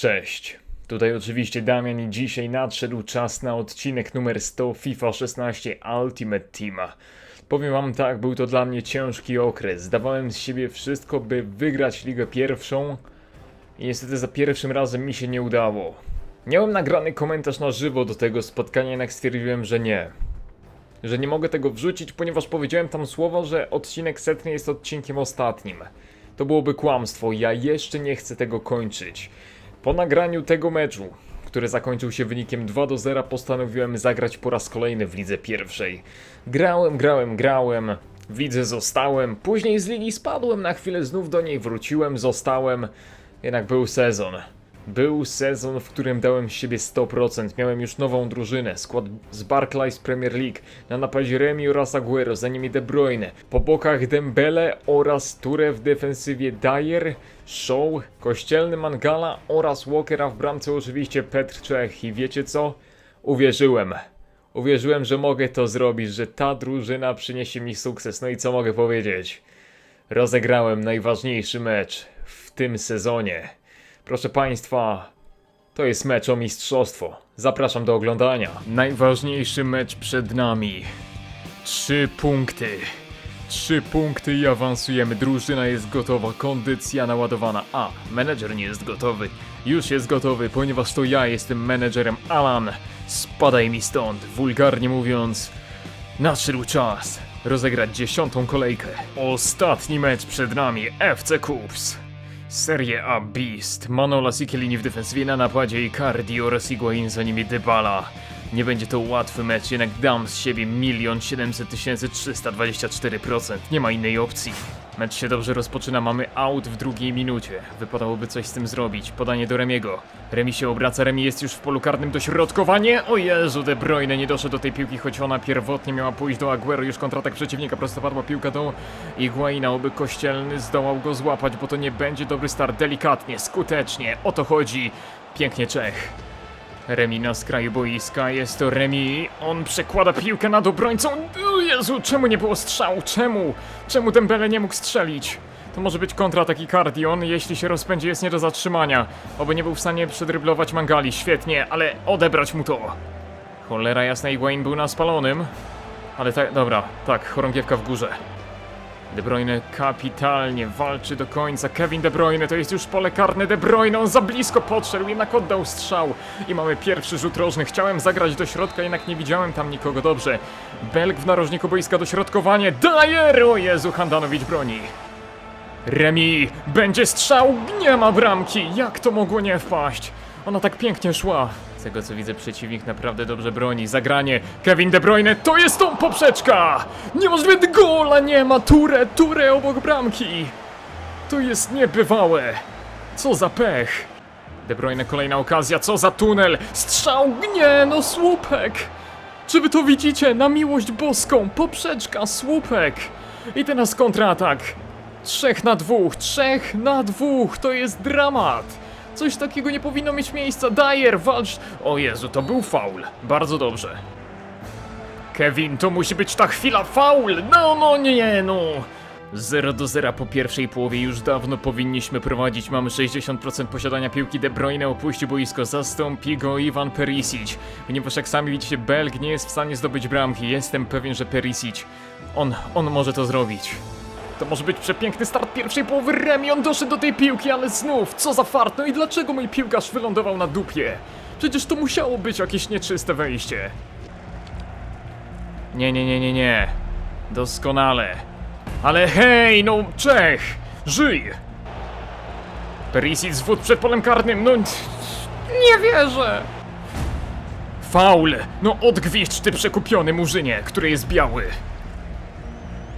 Cześć. Tutaj oczywiście Damian i dzisiaj nadszedł czas na odcinek numer 100 FIFA 16 Ultimate Teama. Powiem wam tak, był to dla mnie ciężki okres. Zdawałem z siebie wszystko, by wygrać ligę pierwszą i niestety za pierwszym razem mi się nie udało. Miałem nagrany komentarz na żywo do tego spotkania, jednak stwierdziłem, że nie. Że nie mogę tego wrzucić, ponieważ powiedziałem tam słowo, że odcinek setny jest odcinkiem ostatnim. To byłoby kłamstwo, ja jeszcze nie chcę tego kończyć. Po nagraniu tego meczu, który zakończył się wynikiem 2 do 0, postanowiłem zagrać po raz kolejny w lidze pierwszej. Grałem, grałem, grałem. W lidze zostałem, później z ligi spadłem, na chwilę znów do niej wróciłem, zostałem. Jednak był sezon. Był sezon, w którym dałem siebie 100%. Miałem już nową drużynę, skład z Barclays Premier League. Na napadzie Remi oraz Aguero, za nimi De Bruyne. Po bokach Dembele oraz Ture w defensywie Dyer, Shaw, Kościelny Mangala oraz Walkera w bramce oczywiście Petr Czech. I wiecie co? Uwierzyłem. Uwierzyłem, że mogę to zrobić, że ta drużyna przyniesie mi sukces. No i co mogę powiedzieć? Rozegrałem najważniejszy mecz w tym sezonie. Proszę Państwa, to jest mecz o mistrzostwo. Zapraszam do oglądania. Najważniejszy mecz przed nami. Trzy punkty. Trzy punkty i awansujemy. Drużyna jest gotowa, kondycja naładowana. A, menedżer nie jest gotowy. Już jest gotowy, ponieważ to ja jestem menedżerem Alan. Spadaj mi stąd, wulgarnie mówiąc. Nadszedł czas rozegrać dziesiątą kolejkę. Ostatni mecz przed nami FC Cups. Serie A Beast. Manola Sikielini w defensywie na napadzie i Cardi oraz Higuain za nimi Dybala. Nie będzie to łatwy mecz, jednak dam z siebie 1 700 324%. Nie ma innej opcji. Mecz się dobrze rozpoczyna, mamy out w drugiej minucie. Wypadałoby coś z tym zrobić. Podanie do Remiego. Remi się obraca, Remi jest już w polu karnym, dośrodkowanie. O Jezu, De Bruyne nie doszedł do tej piłki, choć ona pierwotnie miała pójść do Aguero. Już kontratak przeciwnika, prostopadła piłka do Iguaina, oby Kościelny zdołał go złapać, bo to nie będzie dobry start. Delikatnie, skutecznie, o to chodzi. Pięknie Czech. Remi na skraju boiska, jest to Remi. On przekłada piłkę nad obrońcą. O Jezu, czemu nie było strzału? Czemu? Czemu Dembele nie mógł strzelić? To może być kontratak Icardi, on jeśli się rozpędzi jest nie do zatrzymania. Oby nie był w stanie przedryblować Mangali, świetnie, ale odebrać mu to. Cholera jasna, Higuain był na spalonym. Ale tak, dobra, tak, chorągiewka w górze. De Bruyne kapitalnie walczy do końca. Kevin De Bruyne to jest już pole karne. De Bruyne on za blisko podszedł, jednak oddał strzał. I mamy pierwszy rzut rożny. Chciałem zagrać do środka, jednak nie widziałem tam nikogo dobrze. Belg w narożniku boiska dośrodkowanie. Dyer! O Jezu, Handanowicz broni. Remi, będzie strzał, nie ma bramki. Jak to mogło nie wpaść? Ona tak pięknie szła. Z tego co widzę, przeciwnik naprawdę dobrze broni. Zagranie. Kevin De Bruyne, to jest tą poprzeczka! Niemożliwe gola nie ma. Ture, Ture obok bramki. To jest niebywałe. Co za pech. De Bruyne, kolejna okazja. Co za tunel. Strzał, nie, no słupek. Czy wy to widzicie? Na miłość boską. Poprzeczka, słupek. I teraz kontratak. Trzech na dwóch, trzech na dwóch, to jest dramat. Coś takiego nie powinno mieć miejsca. Dyer, walcz. O Jezu, to był faul. Bardzo dobrze. Kevin, to musi być ta chwila faul. No, no, nie, no. 0 do 0 po pierwszej połowie już dawno powinniśmy prowadzić. Mamy 60% posiadania piłki. De Bruyne opuści boisko, zastąpi go Ivan Perisic. Ponieważ jak sami widzicie, Belg nie jest w stanie zdobyć bramki. Jestem pewien, że Perisic, on, on może to zrobić. To może być przepiękny start pierwszej połowy Remi, on doszedł do tej piłki, ale znów, co za fart, no i dlaczego mój piłkarz wylądował na dupie? Przecież to musiało być jakieś nieczyste wejście. Nie, nie, nie, nie, nie. Doskonale. Ale hej, no Czech! Żyj! Perisic zwód przed polem karnym, no... Nie wierzę! Faul! No odgwizdź ty przekupiony murzynie, który jest biały.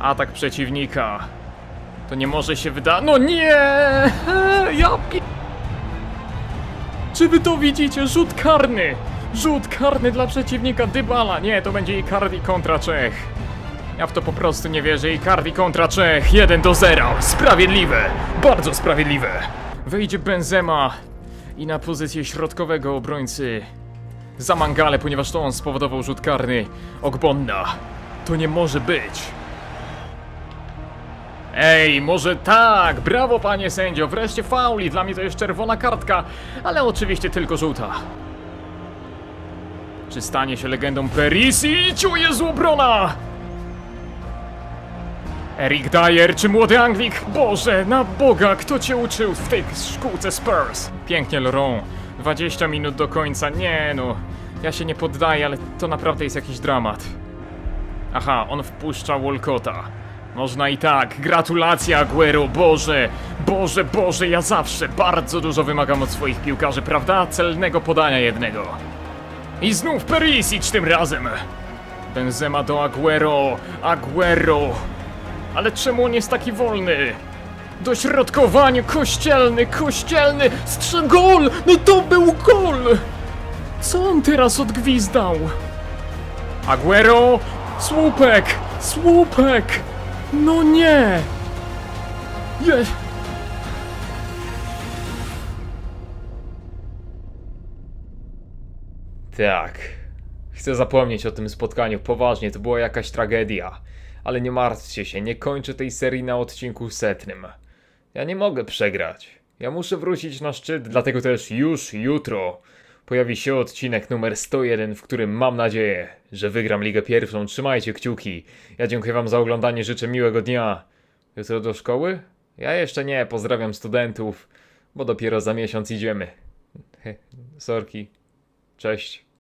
Atak przeciwnika. To nie może się wyda... No nie! Ja pi... Czy wy to widzicie? Rzut karny! Rzut karny dla przeciwnika Dybala. Nie, to będzie Icardi kontra Czech. Ja w to po prostu nie wierzę. Icardi kontra Czech. 1 do 0. Sprawiedliwe. Bardzo sprawiedliwe. Wejdzie Benzema i na pozycję środkowego obrońcy za Mangale, ponieważ to on spowodował rzut karny Ogbonna. To nie może być. Ej, może tak! Brawo, panie sędzio! Wreszcie fauli! Dla mnie to jest czerwona kartka, ale oczywiście tylko żółta. Czy stanie się legendą Perisic? O Jezu, obrona! Eric Dyer czy młody Anglik? Boże, na Boga, kto cię uczył w tej szkółce Spurs? Pięknie, Laurent. 20 minut do końca, nie no. Ja się nie poddaję, ale to naprawdę jest jakiś dramat. Aha, on wpuszcza Walcota. Można i tak. Gratulacje, Aguero, Boże! Boże, Boże, ja zawsze bardzo dużo wymagam od swoich piłkarzy, prawda? Celnego podania jednego. I znów Perisic tym razem. Benzema do Aguero, Aguero. Ale czemu on jest taki wolny? Dośrodkowanie kościelny, kościelny, strzel gol! No to był gol! Co on teraz odgwizdał? Aguero, słupek, słupek! No nie! Je... Tak. Chcę zapomnieć o tym spotkaniu. Poważnie, to była jakaś tragedia. Ale nie martwcie się, nie kończę tej serii na odcinku setnym. Ja nie mogę przegrać. Ja muszę wrócić na szczyt, dlatego też już jutro pojawi się odcinek numer 101, w którym mam nadzieję, że wygram Ligę Pierwszą. Trzymajcie kciuki. Ja dziękuję wam za oglądanie, życzę miłego dnia. Jutro do szkoły? Ja jeszcze nie, pozdrawiam studentów, bo dopiero za miesiąc idziemy. Sorki. Cześć.